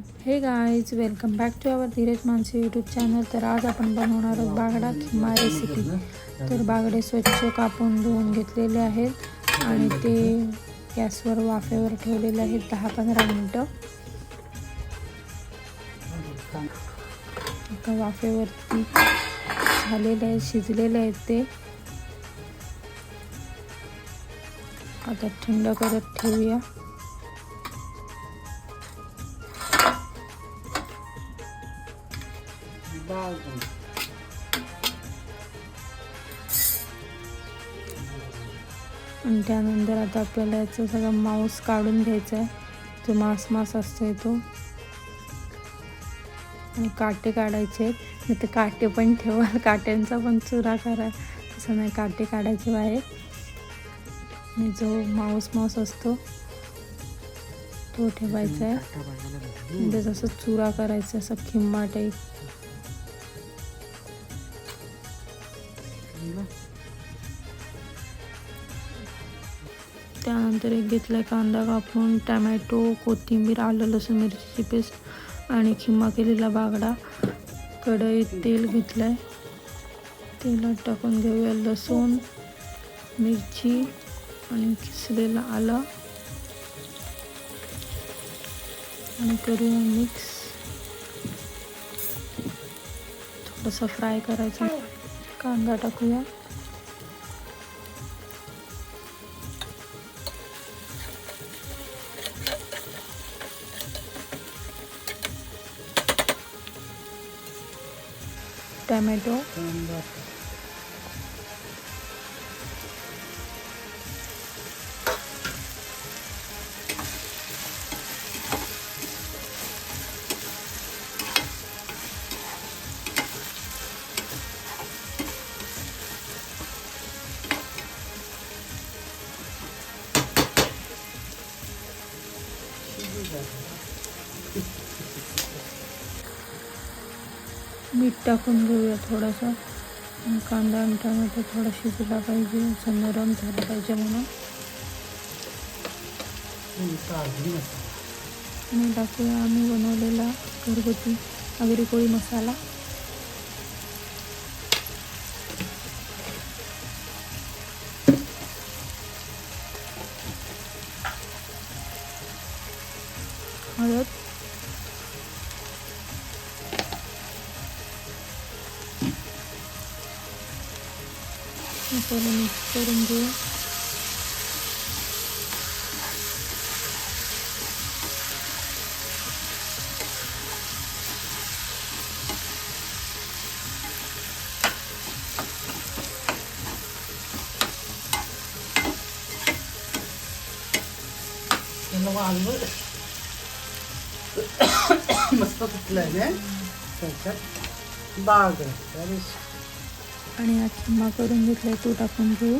Hey guys welcome back to our Dheeraj Manse YouTube channel तर आज आपण बनवणार आहोत बागडा किंवा रेसिपी तर बागडे स्वच्छ कापून धुवून घेतलेले आहेत आणि ते गॅसवर वाफेवर ठेवलेले आहेत दहा पंधरा मिनटं. आता वाफेवरती झालेले आहेत शिजलेले आहेत ते. आता थंड करत ठेवूया. आणि त्यानंतर आता आपल्याला याचा सगळा मांस काढून घ्यायचा आहे जो मांस मांस असतो तो. आणि काटे काढायचे आहेत. मग ते काटे पण ठेवाल काट्यांचा पण चुरा करा तसं नाही काटे काढायचे बाहेर. आणि जो मांस मांस असतो तो ठेवायचा आहे. म्हणजे जसं चुरा करायचा असं खिंबा टाईप त्यानंतर एक घेतला कांदा कापून टमॅटो कोथिंबीर आलं लसूण मिरचीची पेस्ट आणि खिमा केलेला बागडा. कढईत तेल घेतलं आहे तेलात टाकून घेऊया लसूण मिरची आणि किसलेलं आलं. आणि करूया मिक्स. थोडंसं फ्राय करायचं. कांदा टाकूया. टॅमॅटो. मीठ टाकून घेऊया थोडंसं. कांदा आणि टोमॅटो थोडा शिजला पाहिजे. असं नरम झाला पाहिजे म्हणून. आणि टाकूया आम्ही बनवलेला घरगुती अगरी कोळी मसाला. हळद मसाला मिक्स करून घेऊ त्याला वालवं मस्त कुठलं आहे ना मस्त बाग आहे. अरे आणि आज मग करून घेतलाय तो टाकून घेऊ.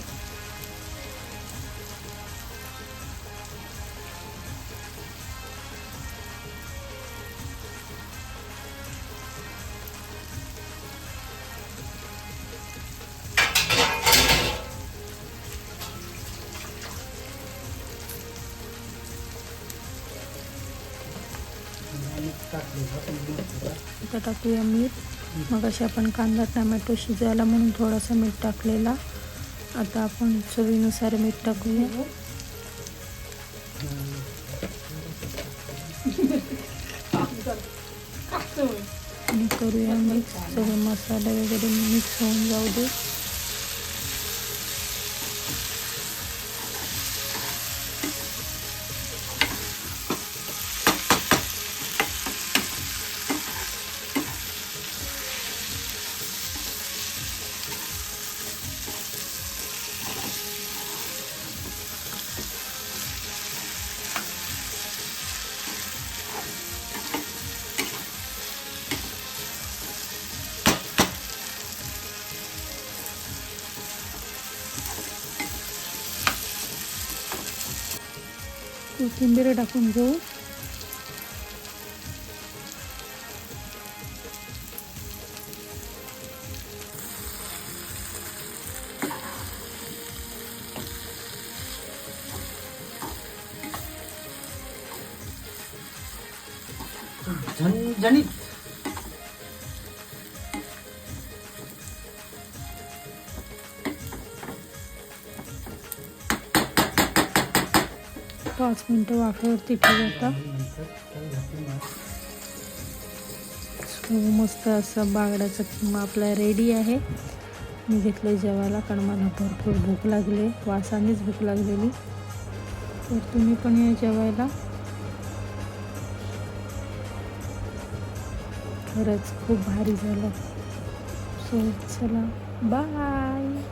आता टाकूया मीठ. मग अशी आपण कांदा टमॅटो शिजायला म्हणून थोडासा मीठ टाकलेला. आता आपण चवीनुसार मीठ टाकूया. आणि करूया मिक्स सगळे मसाले वगैरे मिक्स होऊन जाऊ दे. कोथिंबीर टाकून घेऊ मस्त झणझणीत पाच मिनटं वाफेवरती ठेवता आता मस्त असं बागड्याचा किंवा आपला रेडी आहे. मी घेतलं जेवायला कारण मला भरपूर भूक लागली. वासानेच भूक लागलेली. तर तुम्ही पण या जेवायला. खरंच खूप भारी झालं. सो चला. बाय